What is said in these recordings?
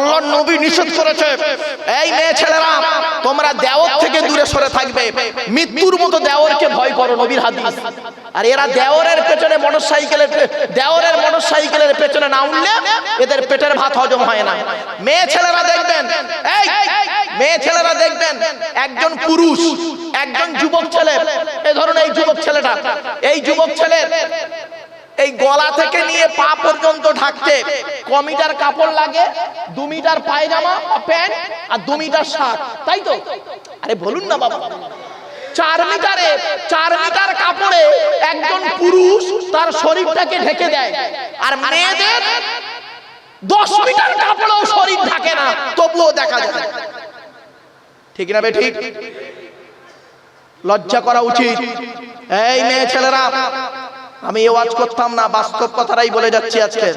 আল্লাহ নবী নিষেধ করেছে। এই মেয়ে ছেলেরা, তোমরা দেওর থেকে দূরে সরে থাকবে। মৃত্যুর মতো দেওরকে ভয় করো, নবীর হাদিস। আর এরা দেওরের পেছনে মোটর সাইকেলের দেওরের মোটর সাইকেলের পেছনে না উঠলে এদের পেটের ভাত হজম হয় না। মেয়ে ছেলেরা দেখবেন, এই মেয়ে ছেলেরা দেখবেন, একজন পুরুষ, একজন যুবক ছেলে। এই ধরুন এই যুবক ছেলেটা, এই যুবক ছেলের এই গলা থেকে নিয়ে পা পর্যন্ত ঢাকতে ক মিটার কাপড় লাগে, দু মিটার পায়জামা প্যান্ট আর দু মিটার শার্ট, তাই তো? আরে বলুন না বাবা। চার মিটারে, চার মিটার কাপড়ে একজন পুরুষ তার শরীরটাকে ঢেকে দেয়, আর মেয়েদের দশ মিটার কাপড়েও শরীর ঢাকে না, তবুও দেখা যায়। ঠিক না বে, ঠিক? লজ্জা করা উচিত। এই মেয়ে ছেলেরা আমি ওয়াজ করতাম না, বাস্তব কথাটাই বলে যাচ্ছি আজকে।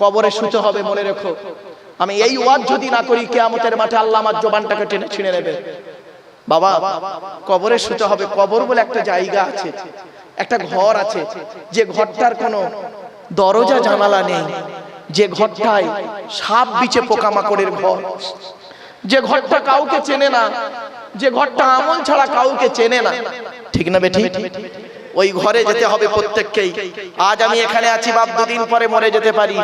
কবরে শুতে হবে, মনে রেখো। আমি এই ওয়াজ যদি না করি, কেয়ামতের মাঠে আল্লাহ আমার জবানটাকে টেনে ছিঁড়ে নেবে। বাবা, কবরে শুতে হবে, কবর বলে একটা জায়গা আছে, একটা ঘর আছে, যে ঘরটার কোনো দরজা, জানালা নেই। যে ঘরটায় সাপ বিচে পোকামাকড়ের ঘর। যে ঘরটা কাউকে চেনে না, যে ঘরটা আমল ছাড়া কাউকে চেনে না। ঠিক না বেঠি ওই ঘরে যেতে হবে প্রত্যেককেই। আজ আমি এখানে আছি, বাপ দুদিন পরে মরে যেতে পারি।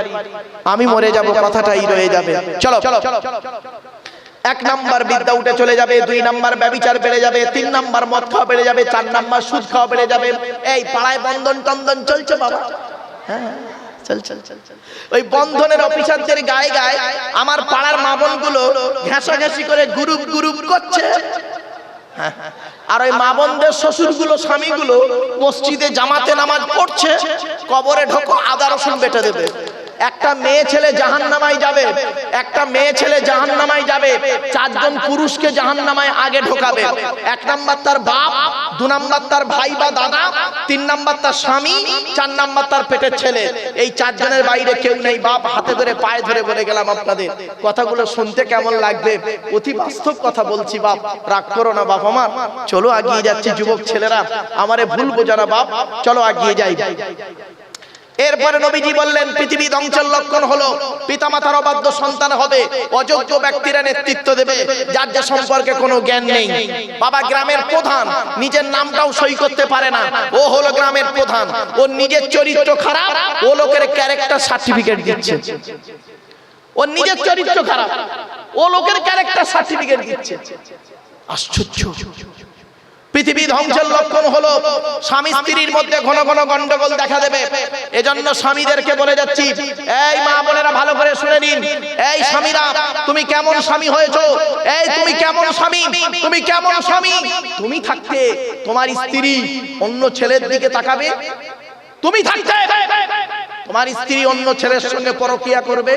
আমি মরে যাব, কথাটাই রয়ে যাবে। চলো। চলো এক নাম্বার বিদ্যা উঠে চলে যাবে, দুই নাম্বার ব্যবিচার বেড়ে যাবে, তিন নাম্বার মদ খাওয়া বেড়ে যাবে, চার নাম্বার সুদ খাওয়া বেড়ে যাবে। এই পাড়ায় বন্ধন টন্দন চলছে বাবা। হ্যাঁ চল চল চল চল। ওই বন্ধনের অফিসারদের গায়ে গায়ে আমার পাড়ার মামনগুলো ঘেঁষাঘেঁষি করে গ্রুপ গ্রুপ করছে। আর ওই মা বোনদের শ্বশুরগুলো, স্বামীগুলো মসজিদে জামাতে নামাজ পড়ছে, কবরে ঢোকো, আদা রসুন বেটে দেবে। একটা মেয়ে ছেলে জাহান নামায় যাবে, একটা মেয়ে ছেলে জাহান নামায় যাবে, চারজন পুরুষকে জাহান নামায় আগে ঢোকাবে। এক নাম্বার তার বাপ, দু নাম্বার তার ভাই বা দাদা, তিন নাম্বার তার স্বামী, চার নাম্বার তার পেটের ছেলে। এই চারজনের বাইরে কেউ নেই। বাপ হাতে ধরে, পায়ে ধরে বলে গেলাম আপনাদের। কথাগুলো শুনতে কেমন লাগবে? অতি বাস্তব কথা বলছি বাপ। রাগ করো না বাপ আমার। চলো আগিয়ে যাচ্ছি যুবক ছেলেরা। আমারে ভুল বোঝা না বাপ। চলো আগিয়ে যাই। এরপরে নবীজি বললেন, পৃথিবী ধ্বংসের লক্ষণ হলো, পিতামাতার অবাধ্য সন্তান হবে, অযোগ্য ব্যক্তিরা নেতৃত্ব দেবে, যার যে সম্পর্কে কোনো জ্ঞান নেই। বাবা গ্রামের প্রধান, নিজের নামটাও সই করতে পারে না, ও হলো গ্রামের প্রধান ওর নিজের চরিত্র খারাপ, ও লোকের ক্যারেক্টার সার্টিফিকেট দিচ্ছে। ওর নিজের চরিত্র খারাপ, ও লোকের ক্যারেক্টার সার্টিফিকেট দিচ্ছে। আশ্চর্য। পৃথিবী ধ্বংসের লক্ষণ হলো স্বামী স্ত্রীর মধ্যে ঘন ঘন গন্ডগোল দেখা দেবে। এজন্য স্বামীদেরকে বলে যাচ্ছি এই মা বোনেরা ভালো করে শুনে নিন। এই স্বামীরা তুমি কেমন স্বামী হয়েছো? এই তুমি কেমন স্বামী? তুমি কেমন স্বামী? তুমি থাকতে তোমার স্ত্রী অন্য ছেলের দিকে তাকাবে? তুমি থাকতে তোমার স্ত্রী অন্য ছেলের সঙ্গে পরকিয়া করবে?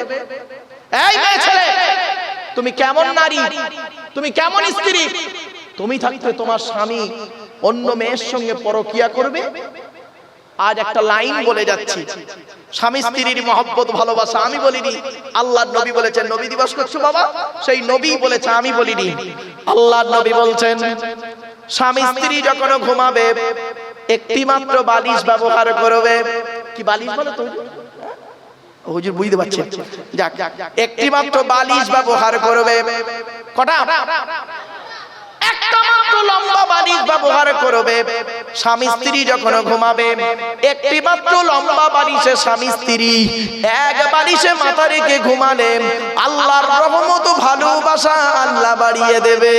এই মেয়ে ছেলে তুমি কেমন নারী? তুমি কেমন স্ত্রী? তুমি থাকতে তোমার স্বামী অন্য মেয়ের সঙ্গে পরকিয়া করবে? আজ একটা লাইন বলে যাচ্ছি। স্বামী স্ত্রীর মহব্বত, ভালোবাসা আমি বলিনি। আল্লাহ নবী বলেছেন, নবী দিবস করছ বাবা? সেই নবী বলেছে, আমি বলিনি। আল্লাহ নবী বলছেন, স্বামী স্ত্রী যখন ঘুমাবে একটি মাত্র বালিশ ব্যবহার করবে। কি বালিশ বলো তো? হুজুর বুঝতে পারছি। যাক একটি মাত্র বালিশ ব্যবহার করবে। কটা? বালিশ ব্যবহার করবে। স্বামী স্ত্রী যখন ঘুমাবে, একটি মাত্র লম্বা বালিশে স্বামী স্ত্রী এক বালিশে মাথা রেখে ঘুমালে আল্লাহর রহমত ভালোবাসা আল্লাহ বাড়িয়ে দেবে।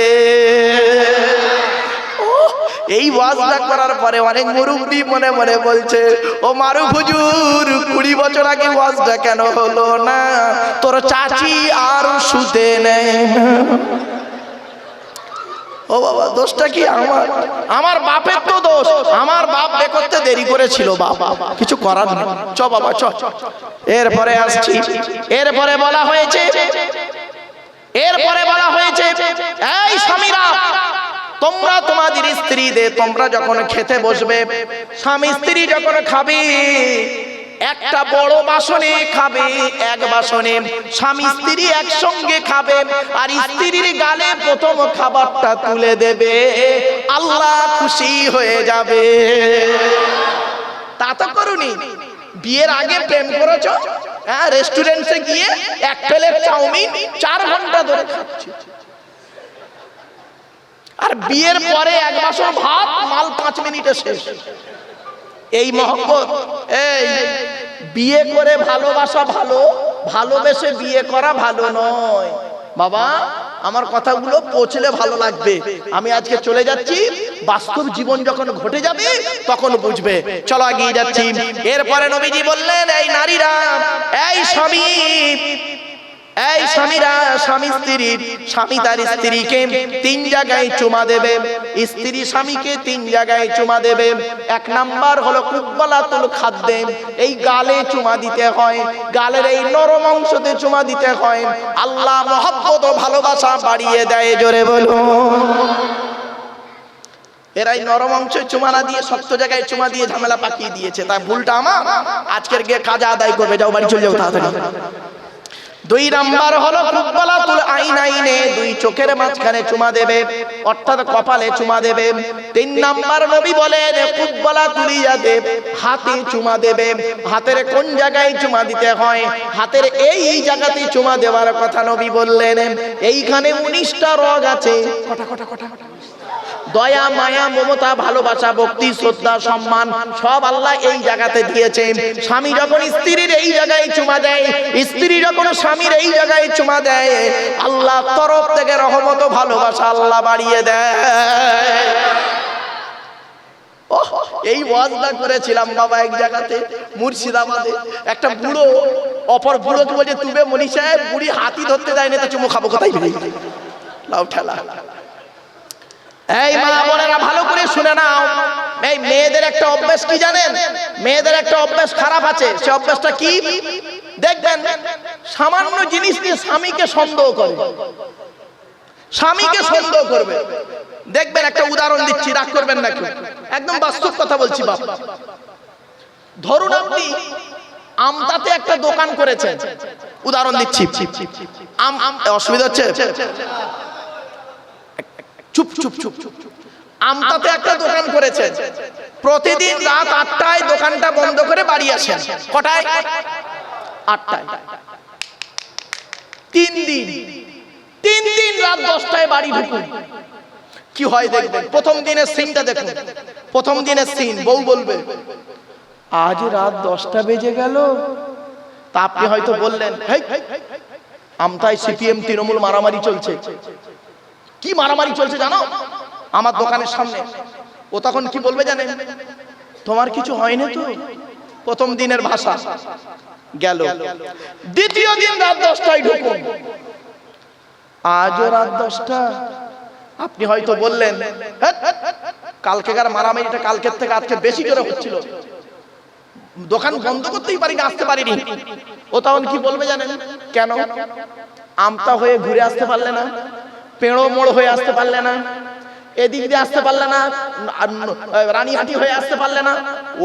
এই ওয়াজটা করার পরে অনেক মুরব্বী মনে মনে বলছে, ও মারু হুজুর, কুড়ি বছর আগে ওয়াজটা কেন হলো না? তোর চাচি আর শুতে নেয় না। ও বাবা, দোষটা কি আমার? আমার বাপের তো দোষ। আমার বাপ বে করতে দেরি করেছিল বাবা কিছু করার নেই। চ বাবা, চ। এরপরে আসছি। এরপরে বলা হয়েছে, এরপরে বলা হয়েছে, এই স্বামীরা, তোমরা তোমাদের স্ত্রীদের, তোমরা যখন খেতে বসবে, স্বামী স্ত্রী যখন খাবে একটা বড় বাসনে খাবে, এক বাসনে স্বামী স্ত্রী একসঙ্গে খাবে, আর স্ত্রীর গালে প্রথম খাবারটা তুলে দেবে। আল্লাহ খুশি হয়ে যাবে। তা তো করুনি। বিয়ের আগে প্রেম করেছ? হ্যাঁ রেস্টুরেন্টে গিয়ে এক প্লেট চাউমিন চার ঘণ্টা ধরে খাচ্ছি। আর বিয়ের পরে এক বাসন ভাত, মাল পাঁচ মিনিটে শেষ। এই মহব্বত, এই, বিয়ে করে ভালোবাসা ভালো, ভালোবেসে বিয়ে করা ভালো নয়। বাবা, আমার কথাগুলো পৌঁছলে ভালো লাগবে। আমি আজকে চলে যাচ্ছি, বাস্তব জীবন যখন ঘটে যাবে, তখন বুঝবে। চলো এগিয়ে যাচ্ছি। এরপরে নবীজি বললেন, এই নারীরা, এই স্বামী, এই স্বামীরা স্বামী স্ত্রীর, স্বামী তার স্ত্রীকে তিন জায়গায় চুমা দেবে। স্ত্রী স্বামীকে তিন জায়গায় চুমা দেবে। এক নাম্বার হলো কুব্বালাতুল খাদ্যে এই গালে চুমা দিতে হয়, গালের এই নরম অংশতে চুমা দিতে হয়। আল্লাহ মহব্বত ও ভালোবাসা বাড়িয়ে দেয়, জোরে বলুন। এরাই নরম অংশে চুমা না দিয়ে শক্ত জায়গায় চুমা দিয়ে ঝামেলা পাকিয়ে দিয়েছে। তাই ভুলটা আমার। আজকের গিয়ে কাজা আদায় করবে, যাও বাড়ি চলে যাও তাড়াতাড়ি। দুই নাম্বার হলো কুব্বালাতুল আইন আইনে দুই চোখের মাঝখানে চুমা দেবে, অর্থাৎ কপালে চুমা দেবে। তিন নাম্বার নবী বলেন, কুব্বালাতুল ইয়াদে, হাতে চুমা দেবে। হাতের কোন জায়গায় চুমা দিতে হয়? হাতের এই জায়গাতে চুমা দেওয়ার কথা নবী বললেন। এইখানে উনিশটা রগ আছে। কটা কটা কটা কটা? দয়া, মায়া, মমতা, ভালোবাসা, ভক্তি, শ্রদ্ধা, সম্মান, সব আল্লাহ এই জায়গাতে দিয়েছে স্বামী যখন স্ত্রীর এই জায়গায় চুমা দেয়, স্ত্রী যখন স্বামীর এই জায়গায় চুমা দেয়, আল্লাহ তরফ থেকে রহমত ভালোবাসা আল্লাহ বাড়িয়ে দেয়। এই ওয়াজটা করেছিলাম বাবা এক জায়গাতে, মুর্শিদাবাদে। একটা বুড়ো, অপর বুড়োকে বলছে, তুবে মনি সাহেব, বুড়ি হাতি ধরতে দেয় না তা চুমো খাব, কোথায় লাউ ঠেলা। এই মা বোনেরা ভালো করে শুনে নাও। এই মেয়েদের একটা অভ্যাস কি জানেন? মেয়েদের একটা অভ্যাস খারাপ আছে। সে অভ্যাসটা কি? দেখবেন সামান্য জিনিস দিয়ে স্বামীকে সন্দেহ করে। স্বামীকে সন্দেহ করবে। দেখবেন একটা উদাহরণ দিচ্ছি রাগ করবেন না কেউ। একদম বাস্তব কথা বলছি বাপ। ধরুন আপনি আমতাতে একটা দোকান করেছেন। উদাহরণ দিচ্ছি। আম আম অসুবিধা হচ্ছে? চুপ চুপ চুপ চুপ। আমতাতে একটা দোকান করেছেন। প্রতিদিন রাত আটটায় দোকানটা বন্ধ করে বাড়ি আসেন। কটায়? আটটায়। তিন দিন। তিন দিন রাত দশটায় বাড়ি ঢুকুন। কি হয় দেখবেন? প্রথম দিনের সিনটা দেখুন। প্রথম দিনের সিন বউ বলবে আজ রাত দশটা বেজে গেল। তা আপনি হয়তো বললেন "হেই, আমতায় সিপিএম তৃণমূল মারামারি চলছে। কি মারামারি চলছে জানো? আমার দোকানের সামনে। ও তখন কি বলবে জানেন তোমার কিছু হয়নি তো? প্রথম দিনের ভাষা। গেল। দ্বিতীয় দিন রাত দশটায় ঢুকুন আজও রাত দশটা। আপনি হয়তো বললেন "হ্যাট, কালকেকার মারামারিটা কালকের থেকে আজকে বেশি করে হচ্ছিল। দোকান বন্ধ করতেই পারিনি আসতে পারিনি। ও তখন কি বলবে জানেন? কেন? আমতা হয়ে ঘুরে আসতে পারলে না? পেড়ো মোড় হয়ে আসতে পারলে না এদিক দিয়ে আসতে পারলে না রানীহাটি হয়ে আসতে পারলে না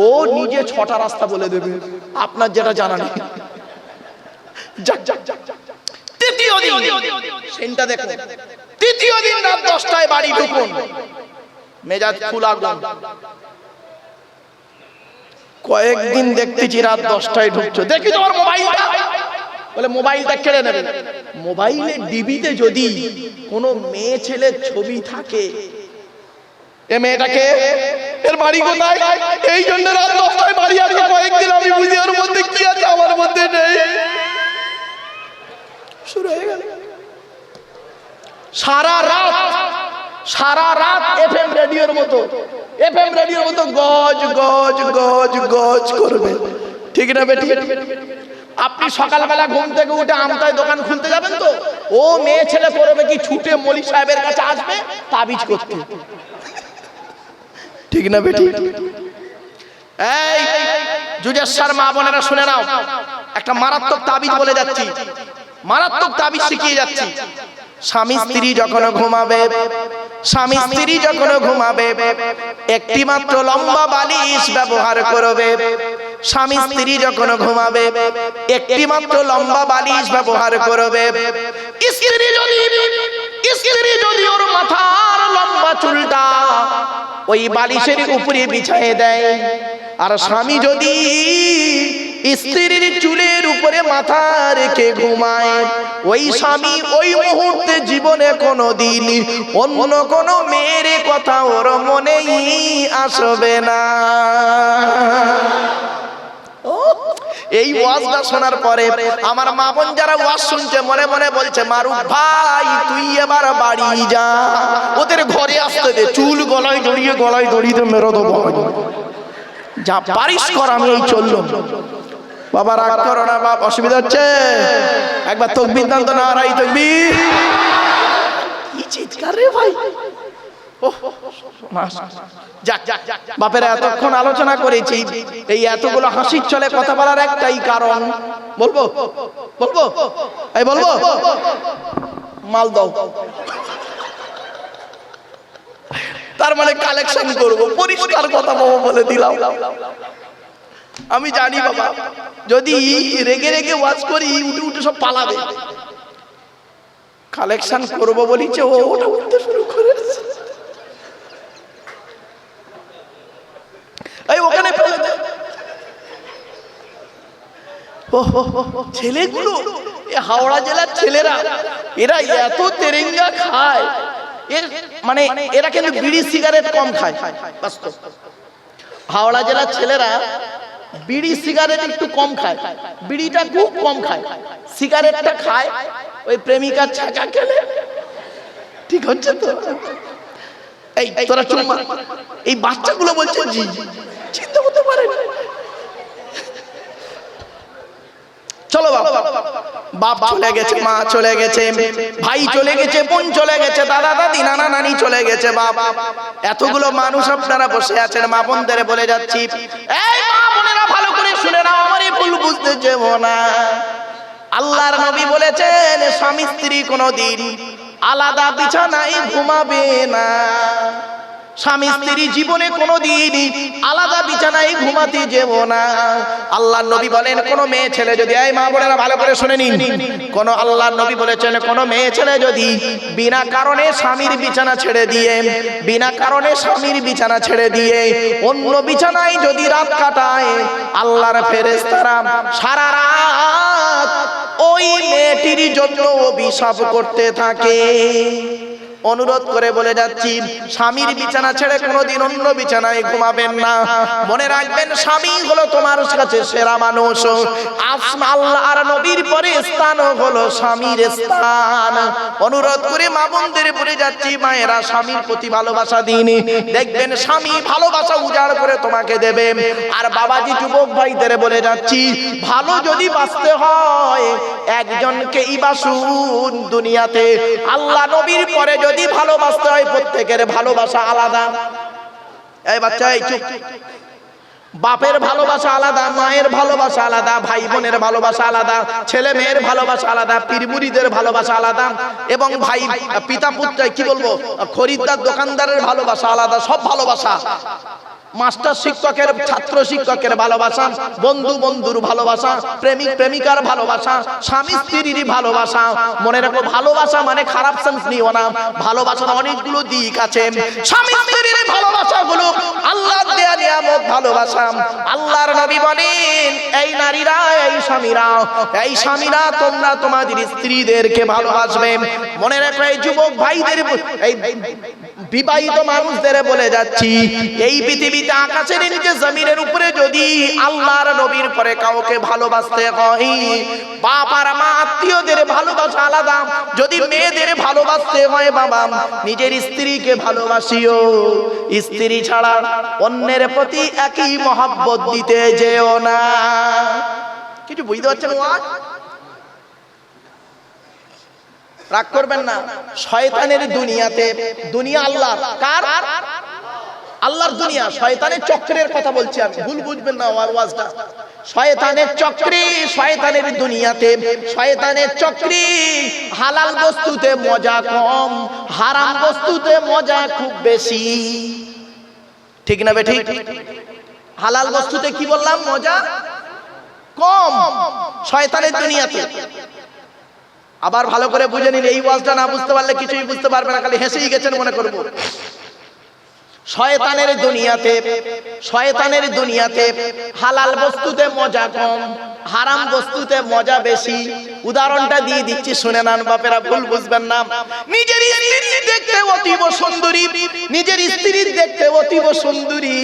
ও নিজে ছটা রাস্তা বলে দেবে আপনার যেটা জানা নেই। যাক যাক যাক যাক, যাক। তৃতীয় দিন। সেনটা দেখুন তৃতীয় দিন রাত দশটায় বাড়ি ঢুকুন। মেজাজ ফুল আগুন কয়েকদিন দেখতেছি রাত দশটায় ঢুকছো। দেখি তোমার মোবাইলটা। বলে, মোবাইলটা কেড়ে নেবে। মোবাইলে ডিবিতে যদি কোনো মেয়ে ছেলের ছবি থাকে, এ মেয়েটাকে, এর বাড়ি কোথায়? এই জন্য রাত দশটায় বাড়ি আসে কয়েকদিন আমি বুঝি ওর মধ্যে কি আছে, আমার মধ্যে নেই। শুরু হয়ে গেল। সারা রাত সারা রাত এফএম রেডিওর মতো, এফএম রেডিওর মতো গজ গজ গজ গজ করবে। ঠিক না বেটি? আপনি সকালবেলা ঘুম থেকে উঠে আমতায় দোকান খুলতে যাবেন তো? ও মেয়ে ছেলে করবে কি ছুটে মলি সাহেবের কাছে আসবে? তাবিজ করতে। ঠিক না বেটি? এই জুজেশ্বর মা বোনেরা শুনে নাও। একটা মারাত্মক তাবিজ বলে যাচ্ছি। মারাত্মক তাবিজ শিখিয়ে যাচ্ছি। স্বামী স্ত্রী যখন ঘুমাবে স্বামী স্ত্রী যখন ঘুমাবে একটি মাত্র লম্বা বালিশ ব্যবহার করবে। স্বামী স্ত্রী যখন ঘুমাবে, একটি মাত্র লম্বা বালিশ ব্যবহার করবে। স্ত্রী যদি স্ত্রী যদি ওর মাথার লম্বা চুলটা ওই বালিশের উপরে বিছায়ে দেয়, আর স্বামী যদি স্ত্রীর চুলের উপরে মাথা রেখে ঘুমায়, ওই স্বামী ওই মুহূর্তে জীবনে কোনো দিন অন্য কোনো মেয়ের কথা ওর মনেই আসবে না। এই ওয়াজটা শোনার পরে আমার মা বোন যারা ওয়াজ শুনছে, মনে মনে বলছে, মারুফ ভাই, তুই এবার বাড়ি যা। ওদের ঘরে আসতে দে, চুল গলায় জড়িয়ে গলায় জড়িয়ে মেরো দেবো যা পারিস কর, আমি এই চললাম। বাবা, রাগ করো না, বাপ, অসুবিধা হচ্ছে? একবার তকবির দান তো না রাই তকবির। কি চিৎকার রে ভাই? বাপেরা এতক্ষণ আলোচনা করেছি এই এতগুলো হাসির চলে কথা বলার একটাই কারণ। বলব? বলব? এই বলব। মাল দাও। তার মানে কালেকশন করব পরিষ্কার কথা বাবা বলে দিলাম। আমি জানি বাবা যদি রেগে রেগে ওয়াজ করি উঠে উঠে সব পালাবে। কালেকশন করব বলিছে ও ওটা উঠতে শুরু করেছে এই ওখানে ফেলে দে। ও, ছেলেগুলো এ হাওড়া জেলার ছেলেরা এরা এত তেরেঙ্গা খায়। এর মানে এরা কিন্তু বিড়ি সিগারেট কম খায়। বাস্তব হাওড়া জেলার ছেলেরা বিড়ি সিগারেট একটু কম খায়। বিড়িটা খুব কম খায়। সিগারেটটা খায় ওই প্রেমিকার ছাকা খেলে। ঠিক হচ্ছে তো? এই তোরা চুম্মা এই বাচ্চাগুলো বলছে জি চিন্তা করতে পারে চলো বাবা বাপ চলে গেছে, মা চলে গেছে, ভাই চলে গেছে, বোন চলে গেছে, দাদা, দাদি, নানা, নানি চলে গেছে বাবা এতগুলো মানুষ আপনারা বসে আছেন, মা বোনদের বলে যাচ্ছি, এই মা বোনেরা ভালো করে শুনে নাও, আমার এই ভুল বুঝতে যেও না। আল্লাহর নবী বলেছেন, স্বামী স্ত্রী কোনোদিন আলাদা বিছানায় ঘুমাবে না। স্বামী স্ত্রী জীবনে কোনোদিন আলাদা বিছানায় ঘুমাতে যেও না। আল্লাহ নবী বলেন, কোন মেয়ে ছেলে যদি এই মা বোনেরা ভালো করে শুনে নিন। কোন আল্লাহ নবী বলেছেন, কোন মেয়ে ছেলে যদি বিনা কারণে স্বামীর বিছানা ছেড়ে দিয়ে, বিনা কারণে স্বামীর বিছানা ছেড়ে দিয়ে অন্য বিছানায় যদি রাত কাটায়, আল্লাহর ফেরেশতারা সারা রাত ওই মেয়েটির জন্য অভিশাপ করতে থাকে। অনুরোধ করে বলে যাচ্ছি, স্বামীর বিছানা ছেড়ে কোনোদিন অন্য বিছানায় ঘুমাবেন না। মনে রাখবেন, স্বামী হলো তোমার কাছে সেরা মানুষ। আল্লাহ আর নবীর পরে স্থান হলো স্বামীর স্থান। অনুরোধ করে মা বোনদের বলে যাচ্ছি, মায়েরা স্বামীর প্রতি ভালোবাসা দিন। দেখবেন, স্বামী ভালোবাসা উজাড় করে তোমাকে দেবে। আর বাবাজি যুবক ভাইদের বলে যাচ্ছি, ভালো যদি বাঁচতে হয় একজনকেই বাসুন দুনিয়াতে। আল্লাহ নবীর পরে যদি ভালোবাসতে হয় প্রত্যেকের ভালোবাসা আলাদা। এই বাচ্চা, এই চুপ। বাপের ভালোবাসা আলাদা, মায়ের ভালোবাসা আলাদা ভাই বোনের ভালোবাসা আলাদা, ছেলে মেয়ের ভালোবাসা আলাদা পীরবুড়িদের ভালোবাসা আলাদা এবং ভাই পিতা পুত্র কি বলব, খরিদ্দার, দোকানদারের ভালোবাসা আলাদা, সব ভালোবাসা। মাস্টার শিক্ষকের, ছাত্র শিক্ষকের ভালোবাসা, বন্ধু বন্ধুর ভালোবাসা, প্রেমিক প্রেমিকার ভালোবাসা, স্বামী স্ত্রীর ভালোবাসা। মনে রাখো, ভালোবাসা মানে খারাপ সেন্স নিও না। ভালোবাসার অনেকগুলো দিক আছে। স্বামী স্ত্রীর ভালোবাসা গুলো আল্লাহর দেয়া নিয়ামত ভালোবাসা। আল্লাহর নবী বলেন, এই নারীরা, এই স্বামীরা এই স্বামীরা তোমরা তোমাদের স্ত্রীদেরকে ভালোবাসবে। মনে রাখো, এই যুবক ভাইদের, এই বিবাহিত মানুষদের বলে যাচ্ছি, এই পৃথিবীতে আকাশের নিচে জমিনের উপরে যদি আল্লাহর নবীর পরে কাউকে ভালোবাসতে হয় বাবার মা আত্মীয়দের ভালোবাসা আলাদা। যদি মেয়েদের ভালোবাসতে হয়, বাবা, নিজের স্ত্রীকে ভালোবাসিও। স্ত্রী ছাড়া অন্যের প্রতি একই মহাব্বত দিতে যেও না। কিছু বুঝতে পারছেন ওয়াজ রাগ করবেন না। শয়তানের দুনিয়াতে দুনিয়া আল্লাহ কার? আল্লাহর দুনিয়া। শয়তানের চক্রের কথা বলছি আমি। ভুল বুঝবেন না আমার ওয়াজটা। শয়তানের চক্রে শয়তানের দুনিয়াতে, শয়তানের চক্রে হালাল বস্তুতে মজা কম, হারাম বস্তুতে মজা খুব বেশি। ঠিক না বে ঠিক? হালাল বস্তুতে কি বললাম? মজা কম। শয়তানের দুনিয়াতে। আবার ভালো করে বুঝে নিন, এই ওয়াজটা না বুঝতে পারলে কিছুই বুঝতে পারবে না, খালি হেসেই গেছেন মনে করব। শয়তানের দুনিয়াতে শয়তানের দুনিয়াতে হালাল বস্তুতে মজা কম, হারাম বস্তুতে মজা বেশি। উদাহরণটা দিয়ে দিচ্ছি, শুনে নেন, বাপেরা, ভুল বুঝবেন না। নিজের স্ত্রী দেখতে অতীব সুন্দরী, নিজের স্ত্রী দেখতে অতীব সুন্দরী,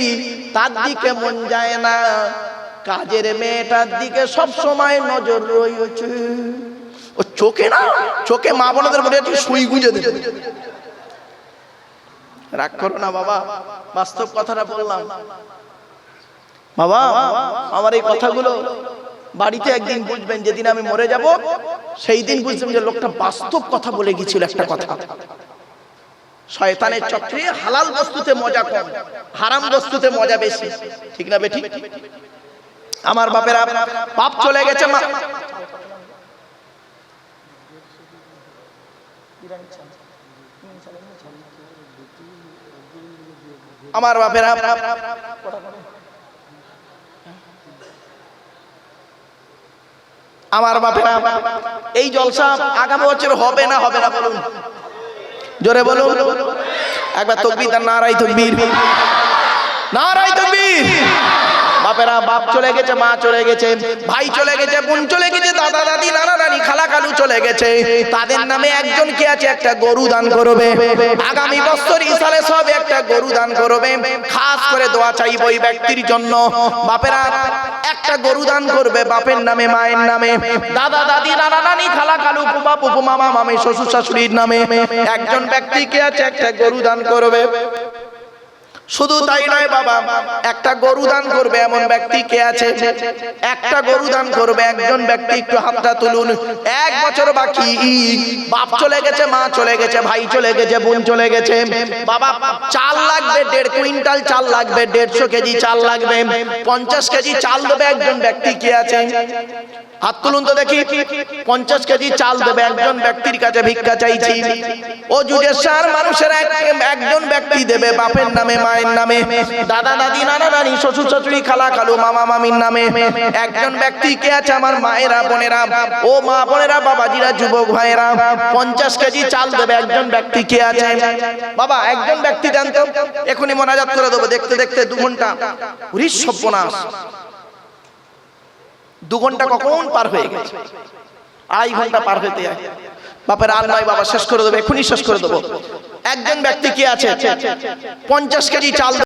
তার দিকে মন যায় না। কাজের মেয়েটার দিকে সব সময় নজর রয়েছে। চোখে না, চোখে মা বোনদের মনে একটু সুই গুঁজে দেবে। রাগ করো না বাবা, বাস্তব কথাটা বললাম। বাবা, আমার এই কথাগুলো বাড়িতে একদিন বুঝবেন, যেদিন আমি মরে যাব, সেই দিন বুঝবেন যে লোকটা বাস্তব কথা বলে গেছিল একটা কথা। শয়তানের চক্রে হালাল বস্তুতে মজা কম, হারাম বস্তুতে মজা বেশি। ঠিক না বেঠিক আমার বাপেরা, পাপ চলে গেছে আমার বাপেরা আমার বাপেরা এই জলসা আগামী বছর হবে না হবে না বলুন। জোরে বলুন। একবার তকবির তার নারাই তকবির। নারাই তকবির। বাপেরা, বাপ চলে গেছে, মা চলে গেছে, ভাই চলে গেছে, বোন চলে গেছে, দাদা, দাদি, নানা, নানি, খালা কালু চলে গেছে। তাদের নামে একজন কে আছে? একটা গরু দান করবে। আগামী বছর ইসালে সব একটা গরু দান করবে। খাস করে দোয়া চাইব ওই ব্যক্তির জন্য। বাপেরা, একটা গরু দান করবে বাপের নামে, মায়ের নামে। দাদা, দাদি, নানা, নানি, খালা কালু পুপা পুপু মামা, মামি, শ্বশুর শাশুড়ির নামে। একজন ব্যক্তি কে আছে? একটা গরু দান করবে। শুধু তাই নয় বাবা, একটা গরু দান করবে এমন ব্যক্তি কে আছে? একটা গরু দান করবে একজন ব্যক্তি, একটু হাতটা তুলুন। এক বছর বাকি, বাপ চলে গেছে, মা চলে গেছে, ভাই চলে গেছে, বোন চলে গেছে। বাবা, চাল লাগবে, দেড় কুইন্টাল চাল লাগবে, দেড়শো কেজি চাল লাগবে, পঞ্চাশ কেজি চাল দেবে একজন ব্যক্তি কে আছে? হাত তুলুন তো দেখি, পঞ্চাশ কেজি চাল দেবে একজন ব্যক্তির কাছে ভিক্ষা চাইছি। ও সার মানুষের একজন ব্যক্তি দেবে, বাপের নামে মায়ের নামে, দাদা, দাদি, নানা, নানি, শ্বশুর, শাশুড়ি, খালা খালু মামা, মামির নামে। একজন ব্যক্তি কে আছে আমার মায়েরা, বোনেরা? ও মা, বোনেরা, বাবাজিরা, যুবক ভাইয়েরা, পঞ্চাশ কেজি চাল দেবে একজন ব্যক্তি কে আছে? বাবা, একজন ব্যক্তি দেন তো। এখনই মোনাজাত করে দেবো, দেখতে দেখতে দু ঘণ্টা। উরিশ সব্যনাশ দু ঘণ্টা কখন পার হয়ে গেছে? আড়াই ঘণ্টা পার হইতে বাপের আর নয় বাবা, শেষ করে দেবো, এখনই শেষ করে দেবো। একজন ব্যক্তি কি আছে? পঞ্চাশ কেজি চাল